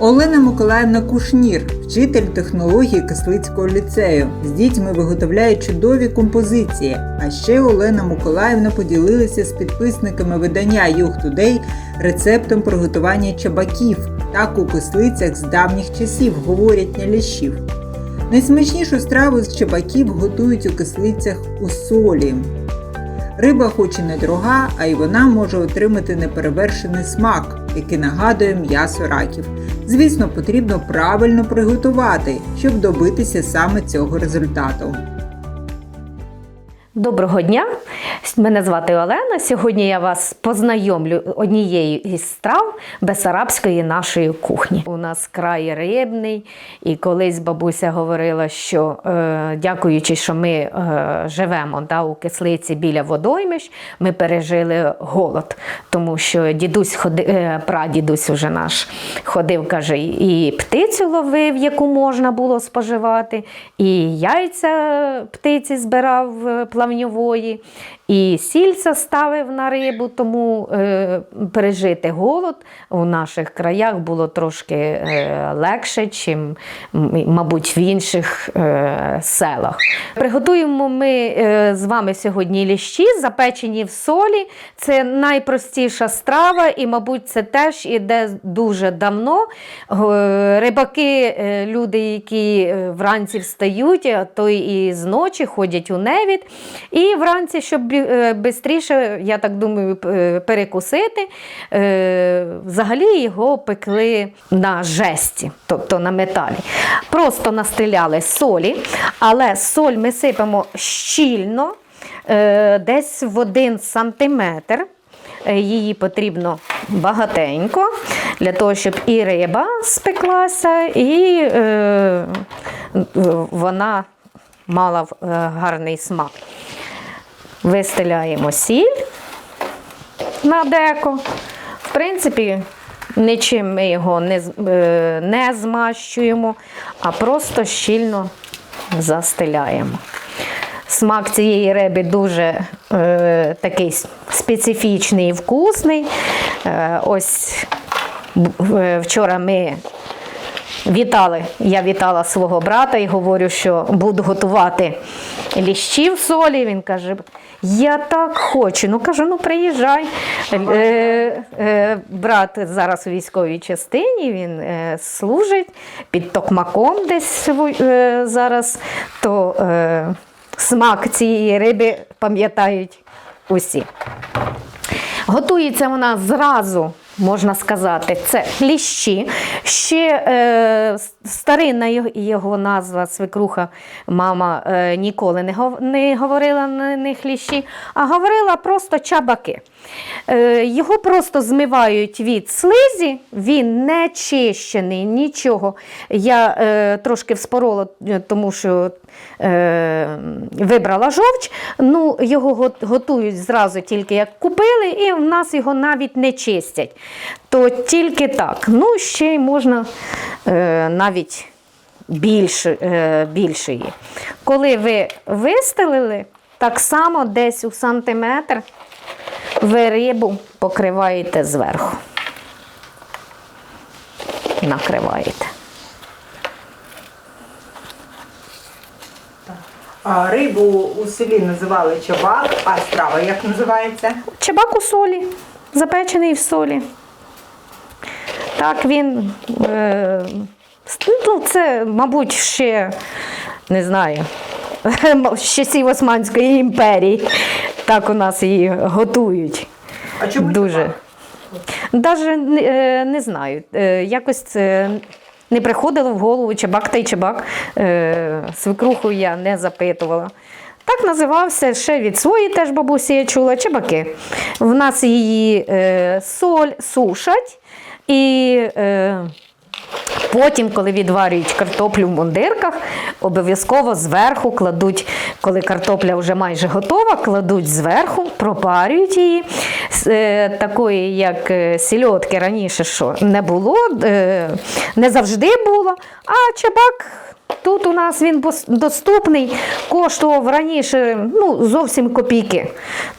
Олена Миколаївна Кушнір, вчитель технології Кислицького ліцею. З дітьми виготовляє чудові композиції. А ще Олена Миколаївна поділилася з підписниками видання Юг Today рецептом приготування чабаків. Так у кислицях з давніх часів говорять нялящів. Найсмачнішу страву з чабаків готують у кислицях у солі. Риба хоч і не дорога, а й вона може отримати неперевершений смак, який нагадує м'ясо раків. Звісно, потрібно правильно приготувати, щоб добитися саме цього результату. Доброго дня! Мене звати Олена. Сьогодні я вас познайомлю однією із страв бесарабської нашої кухні. У нас край рибний, і колись бабуся говорила, що е, дякуючи, що ми е, живемо да, у кислиці біля водоймищ, ми пережили голод, тому що дідусь ходи, е, прадідусь уже наш ходив, каже, і птицю ловив, яку можна було споживати, і яйця птиці збирав е, плавньової, і сільця ставив на рибу, тому е, пережити голод у наших краях було трошки е, легше, чим, мабуть, в інших е, селах. Приготуємо ми е, з вами сьогодні ліщі, запечені в солі. Це найпростіша страва, і, мабуть, це теж іде дуже давно. Е, Рибаки, е, люди, які е, вранці встають, а то і з ночі ходять у невід. І вранці, щоб швидше, я так думаю, е, перекусити, е, взагалі його пекли на жесті, тобто на металі. Просто настріляли солі, але соль ми сипемо щільно, е, десь в один сантиметр. Е, Її потрібно багатенько для того, щоб і риба спеклася, і е, вона мала е, гарний смак. Вистеляємо сіль на деко. В принципі, нічим ми його не, е, не змащуємо, а просто щільно застеляємо. Смак цієї риби дуже е, такий специфічний і вкусний. Е, ось е, вчора ми вітали, я вітала свого брата і говорю, що буду готувати ліщі в солі. Він каже, я так хочу. Ну кажу, ну приїжджай. Е, е, брат зараз у військовій частині, він е, служить під токмаком десь е, зараз. То е, смак цієї риби пам'ятають усі. Готується вона зразу, можна сказати, це кліщі. Ще е, старинна його- його назва свекруха, мама е, ніколи не, гов- не говорила на них кліщі, а говорила просто чабаки. Е, його просто змивають від слизі, він не чищений, нічого. Я е, трошки вспорола, е, тому що е, вибрала жовч. Ну, його готують зразу тільки як купили, і в нас його навіть не чистять. То тільки так. Ну, ще й можна е, навіть більше, е, більшої. Коли ви вистелили, так само десь у сантиметр ви рибу покриваєте зверху. Накриваєте. А рибу у селі називали чабак, а страва як називається? Чебак у солі, запечений в солі. Так він. Е, ну, це, мабуть, ще не знаю, з часів Османської імперії. Так у нас її готують. А чому Дуже. чабак? Не, е, не знаю. Е, Якось це не приходило в голову чебак та й чебак. Е, Свекруху я не запитувала. Так називався ще від своєї теж бабусі я чула чебаки. В нас її е, соль сушать і. Е, Потім, коли відварюють картоплю в мундирках, обов'язково зверху кладуть, коли картопля вже майже готова, кладуть зверху, пропарюють її. Е, Такої, як е, сільотки раніше, що не було, е, не завжди було. А чабак Тут у нас він доступний, коштував раніше ну, зовсім копійки.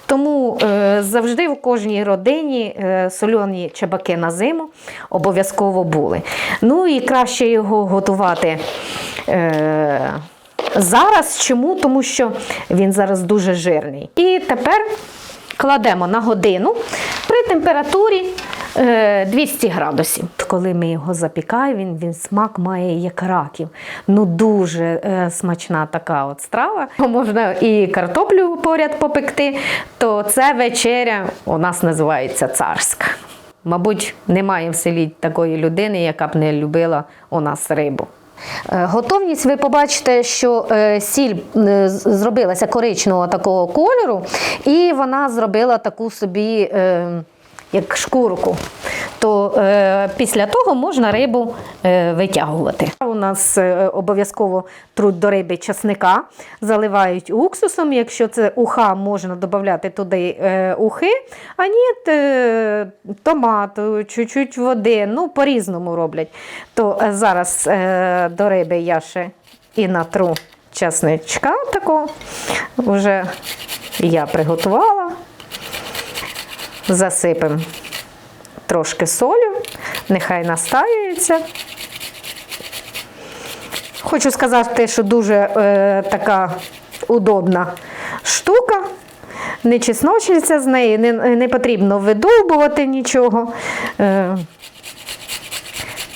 Тому завжди в кожній родині е, сольоні чебаки на зиму обов'язково були. Ну і краще його готувати. Зараз чому? Тому що він зараз дуже жирний. І тепер кладемо на годину при температурі е, 200 градусів. Коли ми його запікаємо, він, він смак має як раків. Ну дуже е, смачна така от страва. Можна і картоплю поряд попекти, то це вечеря у нас називається царська. Мабуть, немає в селі такої людини, яка б не любила у нас рибу. Е, Готовність ви побачите, що е, сіль е, зробилася коричневого такого кольору, і вона зробила таку собі як шкурку. То е, після того можна рибу е, витягувати. У нас е, обов'язково труть до риби часника, заливають уксусом. Якщо це уха, можна додати туди е, ухи, а ні, е, томату, чуть-чуть води. Ну, по-різному роблять. То е, зараз е, до риби я ще і натру часничка такого. Вже я приготувала. Засипемо трошки солю, нехай настаюється. Хочу сказати, що дуже е, така удобна штука. Не чесночиться з неї, не, не потрібно видовбувати нічого. Е,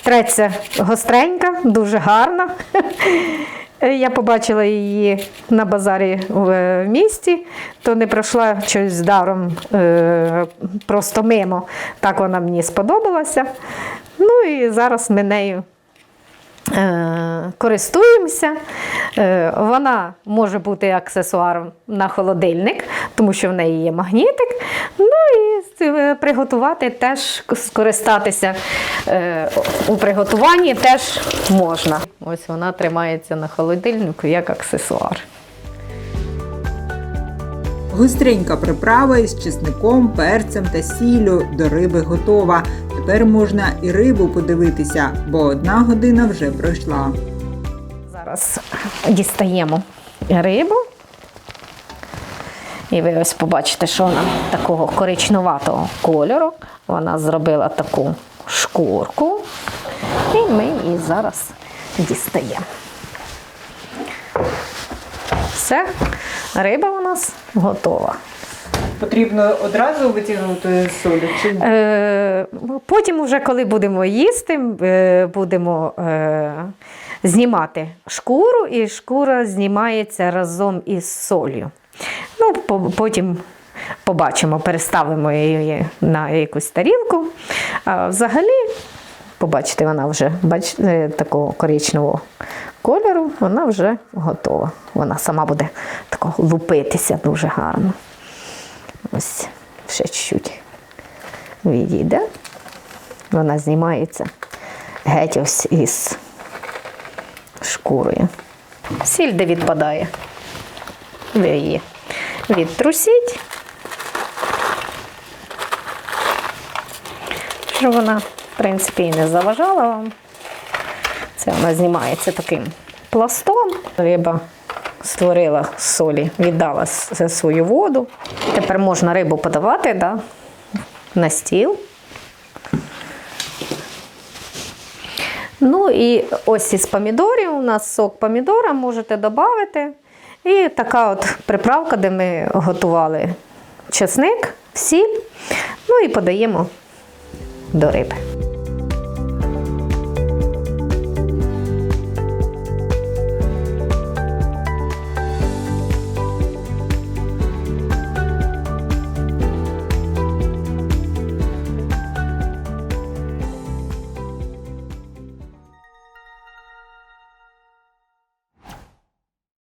треться гостренька, дуже гарна. Я побачила її на базарі в е, місті, то не пройшла щось даром е, просто мимо. Так вона мені сподобалася. Ну і зараз ми нею е, користуємося. Е, Вона може бути аксесуаром на холодильник, тому що в неї є магнітик. Ну і е, приготувати теж скористатися е, у приготуванні теж можна. Ось вона тримається на холодильнику як аксесуар. Гостренька приправа із чесником, перцем та сіллю до риби готова. Тепер можна і рибу подивитися, бо одна година вже пройшла. Зараз дістаємо рибу. І ви ось побачите, що вона такого коричнуватого кольору. Вона зробила таку шкурку. І ми її зараз дістаємо. Все, риба у нас готова. Потрібно одразу витягнути солі чи Е, потім, вже коли будемо їсти, е, будемо е, знімати шкуру, і шкура знімається разом із солью. Ну, потім побачимо, переставимо її на якусь тарілку. А взагалі, побачите, вона вже бач, е, такого коричневого кольору, вона вже готова. Вона сама буде такого лупитися дуже гарно. Ось ще чуть-чуть відійде. Вона знімається геть ось із шкурою. Сіль де відпадає. Ви її відтрусіть. Щоб вона, принципі, і не заважала вам. Це вона знімається таким пластом. Риба створила солі, віддала свою воду. Тепер можна рибу подавати да, на стіл. Ну і ось із помідорів, у нас сок помідора можете додати. І така от приправка, де ми готували чесник, сіль. Ну і подаємо до риби.